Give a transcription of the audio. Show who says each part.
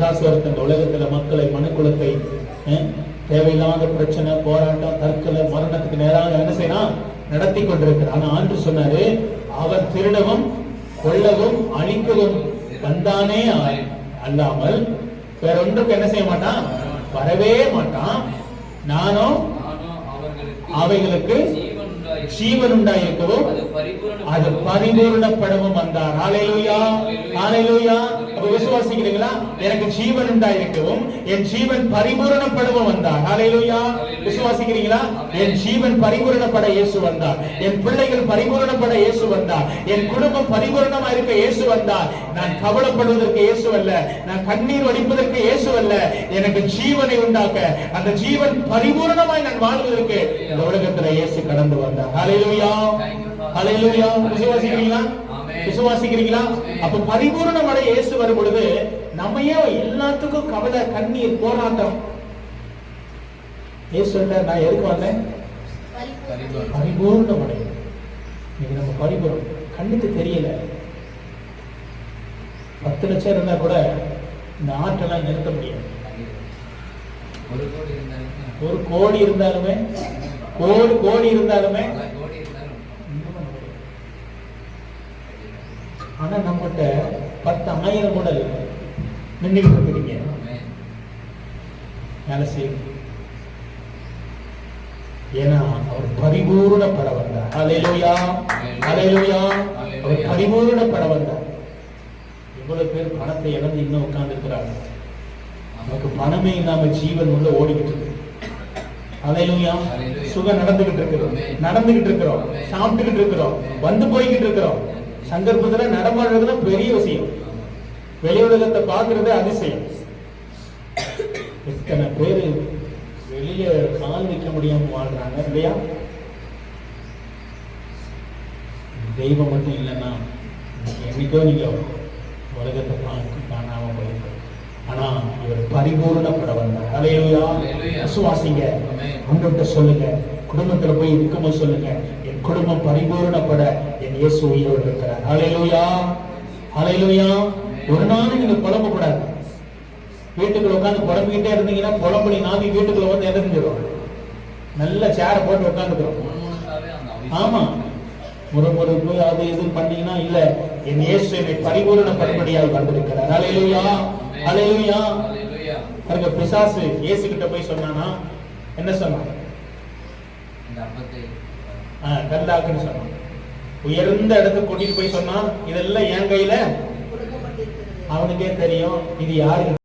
Speaker 1: பிசாசு ஒருத்தன் இந்த உலகத்துல மக்களை மனுக்குலத்தை தேவையில்லாத பிரச்சனை போராட்டம் தற்கொலை மரணத்துக்கு நேராக என்ன செய்யலாம் நடத்தி கொண்டிருக்கிறார். ஆனா ஆண்டு சொன்னாரு அவர் திருடவும் கொல்லவும் அழிக்கவும் வந்தானே அல்லாமல் வேற ஒன்றுக்கு என்ன செய்ய மாட்டான்? வரவே மாட்டான். நானும் அவைகளுக்கு
Speaker 2: ஜீவன்
Speaker 1: உண்டாயிருக்கவும்
Speaker 2: அது
Speaker 1: பரிபூர்ணப்படவும் வந்தார். ஹalleluya ஹalleluya அப்ப விசுவாசிக்கிறீங்களா? எனக்கு ஜீவன் உண்டாயிருக்கவும் என் ஜீவன் பரிபூரணப்படவும் வந்தார். ஹalleluya விசுவாசிக்கிறீங்களா? என் ஜீவன் பரிபூரணப்பட இயேசு வந்தார். என் பிள்ளைகள் பரிபூரணப்பட இயேசு வந்தார். என் குடும்பம் பரிபூரணமா இருக்க இயேசு வந்தார். நான் கவலைப்படுவதற்கு இயேசு அல்ல. நான் கண்ணீர் வடிப்பதற்கு இயேசு அல்ல. எனக்கு ஜீவனை உண்டாக்க அந்த ஜீவன் பரிபூரணமாய் நான் வாழ்வதற்கு இந்த உலகத்துல இயேசு கடந்து வந்தார். ஹalleluya ஹalleluya விசுவாசிக்கிறீங்களா. விசுவாசிக்கிறீங்களா அப்ப பரிபூரணம் அடைய இயேசு வரும் பொழுது நம்ம ஏன் எல்லாத்துக்கும் கவலை கண்ணீர் போராட்டம். இயேசு நான் எதுக்கு வந்தேன்?
Speaker 2: பரிபூரணம்.
Speaker 1: பரிபூர்ணம் அடையும் இன்னைக்கு நம்ம பரிபூர்ணம். கண்ணுக்கு தெரியல. பத்து லட்சம் இருந்தா கூட இந்த ஆற்றெல்லாம் நிறுத்த முடியாது.
Speaker 2: ஒரு கோடி இருந்தாலும்.
Speaker 1: ஒரு கோடி கோடி இருந்தாலும் ஆனா நம்மகிட்ட பத்து ஆயிரம் கூட இல்லை நின்றுட்டு இருக்கிறீங்க. வேலை செய்யுங்க. ஏன்னா அவர் பரிபூர்ணப்பட வந்தார் அலையிலுயா அலையிலுயா அவர் பரிபூர்ணப்பட வந்தார் எவ்வளவு பேர் பணத்தை இழந்து இன்னும் உட்கார்ந்து இருக்கிறாங்க நமக்கு பணமே இல்லாம ஜீவன் உள்ள ஓடிக்கிட்டு இருக்கு. அலையிலுயா சுகம் நடந்துகிட்டு இருக்கிறோம் நடந்துகிட்டு இருக்கிறோம். சாப்பிட்டுக்கிட்டு இருக்கிறோம். வந்து போய்கிட்டு இருக்கிறோம். சந்தர்ப்பத்துல நடமாடுறதுல பெரிய விஷயம். வெளி உலகத்தை பார்க்கறது அதிசயம். எத்தனை பேரு வெளிய கால் வைக்க முடியாம வாழ்றாங்க இல்லையா? தெய்வம் மட்டும் இல்லைன்னா என்னைக்கோ நீங்க உலகத்தை பார்க்க காணாம போயிருக்கோம் ஆனா இவர் பரிபூர்ணப்பட வந்தார். விசுவாசிங்க.
Speaker 2: ஆமென்.
Speaker 1: அன்றுட்ட சொல்லுங்க. குடும்பத்துல போய் இருக்கும்போது சொல்லுங்க என் குடும்பம் பரிபூர்ணப்பட என் இயேசு உயிரோடு இருக்கிறார். அலையிலுயா அலையிலுயா ஒரு நாளும் நீங்க புலம்பக்கூடாது. வீட்டுக்குள்ள உட்காந்து புலம்பிக்கிட்டே இருந்தீங்கன்னா புலம்புனி நாவி வீட்டுக்குள்ள வந்து எதிர்ந்துடும் நல்ல சேரை போட்டு உட்காந்துக்கிறோம். ஆமா. முறுமுறுப்பு அது இது பண்ணீங்கன்னா இல்ல. என் இயேசு என்னை பரிபூரணப்படும்படியால் வந்திருக்கிறார். அலையிலுயா அலையிலுயா. பாருங்க பிசாசு இயேசு கிட்ட போய் சொன்னானா என்ன சொன்னான்? கல்லாக்குன்னு சொன்னான். உயர்ந்த இடத்துக்கு கூட்டிட்டு போய் சொன்னான் இதெல்லாம் என் கையில? அவனுக்கே தெரியும் இது யாருக்கு